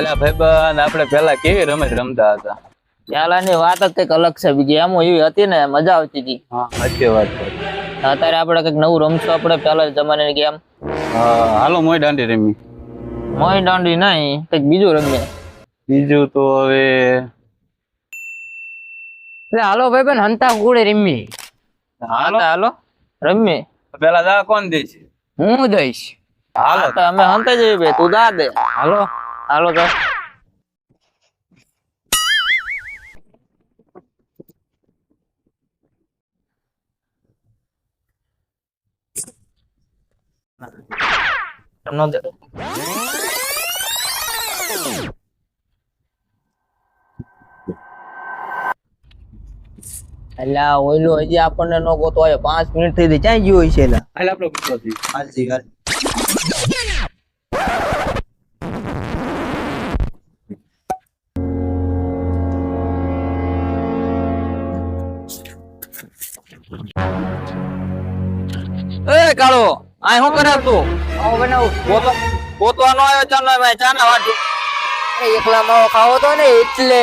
એટલે ભાઈબંધ આપણે પેલા કેવી રમત રમતા હતા? પેલાની વાત જ કંઈક અલગ છે. બીજી એમ એવી હતી ને મજા આવતી હતી. હા સાચી વાત છે. અત્યારે આપણે કંઈક નવું રમશું આપણે પેલા જમાનાની ગેમ. હાલો મોય દાંડી રમી. મોઈ દાંડી નહીં કંઈક બીજું રમીએ. બીજું તો હવે એટલે હાલો ભાઈ હંતા કુડે રમી હાલો. હાલો. હાલો પેલા દા કોણ દઈશ? હું દઈશ. હાલો. તો અમે હંતા જઈએ બે તું દા દે. હાલો. હાલો તો ન દે. એટલે આ હજી આપણને નો ગોતો હોય પાંચ મિનિટ થઈ ગઈ. ક્યાં ગયો હોય છે હાલ આપણે પૂછવાથી હાલતી હાલ. એ કાળો આ શું કરે તું? આવો બનાવું. પોતો પોતવાનો આવ્યો ચાલો ભાઈ ચાના વાટું. એકલા માવો ખાવો તો ને એટલે.